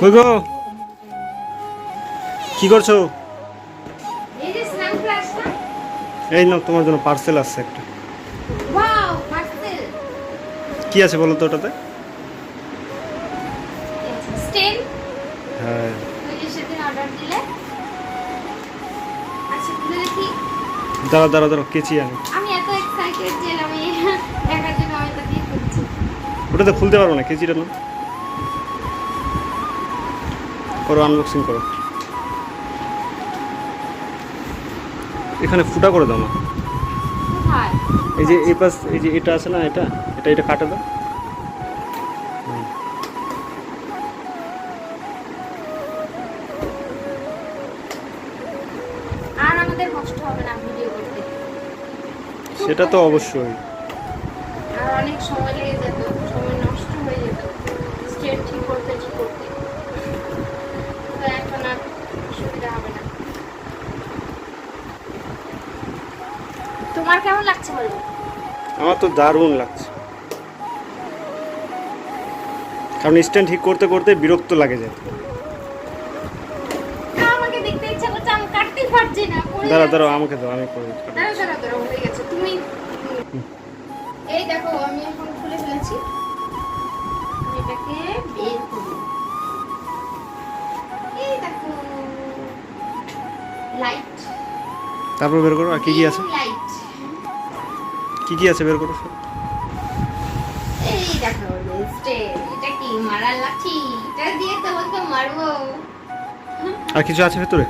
কই গো? কি করছ? এই নাও তোমার জন্য পার্সেল আসছে একটা। ওয়াও পার্সেল কি আছে বলো তো ওটাতে? হ্যাঁ। দাঁড়া দাঁড়া দাঁড়া কেচি আমি ওটাতে খুলতে পারব না কেচিটা না করো আনবক্সিং করো। এখানে ফুটা করে দাও না এই যে এই পাশ এই যে এটা আছে না এটা? এটা এটা কাটে দাও। সেটা তো অবশ্যই। আর অনেক সময় লেগে যেত সময় নষ্ট হয়ে যেত স্টেট ঠিক করতে ঠিক করতে তো এখন আর সুবিধা হবে না তোমার কেমন লাগছে বলো? আমার তো দারুণ লাগছে। কারণ স্ট্যান্ড ঠিক করতে করতে বিরক্ত লাগে যায় আমাকে দেখতে ইচ্ছা করছে আমি কাটতে পারছি না দাঁড়া দাঁড়াও আমাকে দাও আমি করে দাঁড়াও দাঁড়াও হয়ে গেছে। তুমি এই দেখো আমি এখন খুলে ফেলেছি। এটাকে বের করি এই দেখো লাইট তারপর বের করো আর কি কি আছে? লাইট কি কি আছে বের করো। এই দেখো এটা কি মারার লাঠি? এটা দিয়ে তোমাকে মারবো। আর কিছু আছে ভেতরে?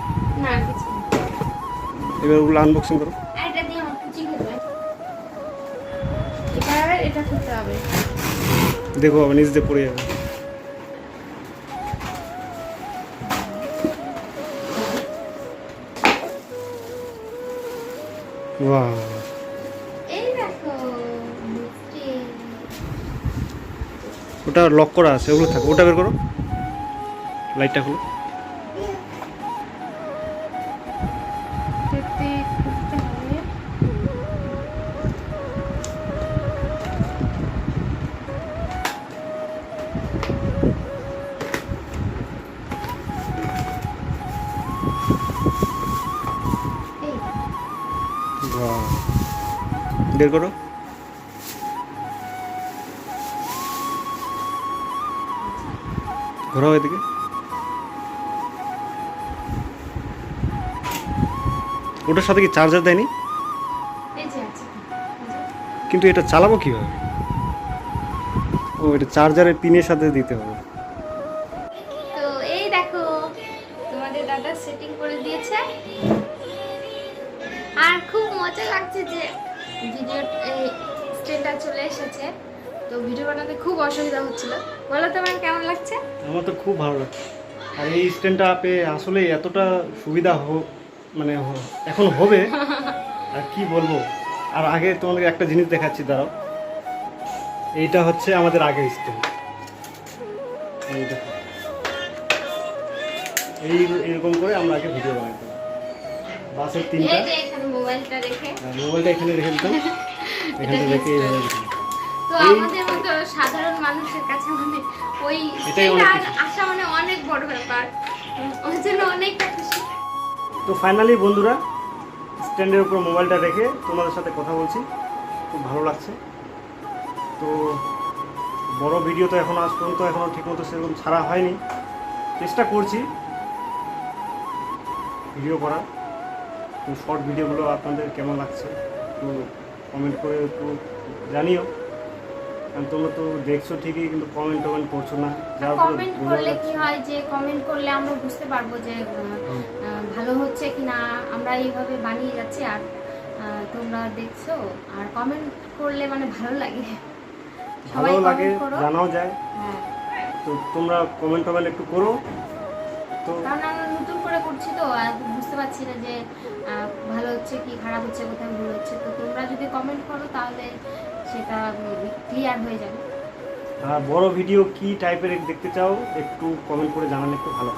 না কিছু এবার ওগুলো আনবক্সিং করো। আর এটা দিয়ে আমার কুচি খেলবে এটা এটা খুলতে হবে। দেখো আবার নিচ দিয়ে পড়ে যাবে। বাহ ওটা লক করা আছে ওগুলো থাকে ওটা বের করো। লাইটটা খুলো। বের করো। ঘোরাও এদিকে। ওটার সাথে কি চার্জার দেয়নি? কিন্তু এটা চালাবো কীভাবে? ও এটা চার্জারের পিনের সাথে দিতে হবে। তো এই দেখো তোমাদের দাদা সেটিং করে দিয়েছে। আর খুব মজা লাগছে যে ভিডিও স্ট্যান্ডটা চলে এসেছে। তো ভিডিও বানাতে খুব অসুবিধা হচ্ছিল। বলো তোমার কেমন লাগছে? আমার তো খুব ভালো লাগছে। আর এই স্ট্যান্ডটা পেয়ে আসলে এতটা সুবিধা মানে এখন হবে। আর কি বলব? আর আগে তোমাদের একটা জিনিস দেখাচ্ছি দাঁড়াও। এইটা হচ্ছে আমাদের আগের স্ট্যান্ড এই দেখো। এই এরকম করে আমরা আগে ভিডিও বানাইতাম বাসের তিনটা। মোবাইলটা রেখে। মোবাইলটা এখানে রেখে দিতাম। এখানে রেখে এইভাবে দিতাম। তো আমাদের মতো সাধারণ মানুষের কাছে মানে ওই মানে অনেক বড় ব্যাপার। ওর জন্য অনেকটা খুশি। তো ফাইনালি বন্ধুরা স্ট্যান্ডের উপর মোবাইলটা রেখে তোমাদের সাথে কথা বলছি। খুব ভালো লাগছে। তো বড় ভিডিও তো এখন আজ পর্যন্ত এখনও ঠিকমতো সেরকম ছাড়া হয়নি। চেষ্টা করছি ভিডিও করা তো শর্ট ভিডিওগুলো আপনাদের কেমন লাগছে একটু কমেন্ট করে একটু জানিও। তোমরা তো দেখছ ঠিকই কিন্তু কমেন্ট টমেন্ট করছ না। কমেন্ট করলে কি হয় যে কমেন্ট করলে আমরা বুঝতে পারব যে ভালো হচ্ছে কি না আমরা এইভাবে বানিয়ে যাচ্ছি আর তোমরা দেখছ আর কমেন্ট করলে মানে ভালো লাগে। ভালো লাগে জানাও যায়। হ্যাঁ। তো তোমরা কমেন্ট টমেন্ট একটু করো। তো কারণ আমরা নতুন করে করছি তো আর বুঝতে পারছি না যে ভালো হচ্ছে কি খারাপ হচ্ছে কোথায় ভুল হচ্ছে। তো তোমরা যদি কমেন্ট করো তাহলে সেটা ক্লিয়ার হয়ে যাবে। আর বড় ভিডিও কি টাইপের দেখতে চাও, একটু কমেন্ট করে জানালে একটু ভালো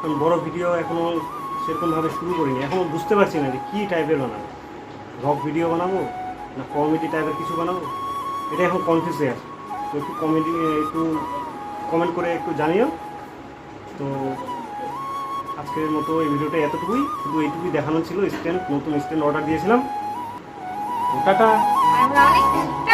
কারণ বড় ভিডিও এখনও সেরকমভাবে শুরু করিনি। এখনও বুঝতে পারছি না যে কী টাইপের বানাবো। রক ভিডিও বানাবো না কমেডি টাইপের কিছু বানাবো? এটা এখন কনফিউজ হয়ে আছে। তো একটু কমেডি একটু কমেন্ট করে একটু জানিও। তো আজকের মতো এই ভিডিওটা এতটুকুই। শুধু এইটুকুই দেখানো ছিল। স্ট্যান্ড নতুন স্ট্যান্ড অর্ডার দিয়েছিলাম। টাটা। আমরা অনেক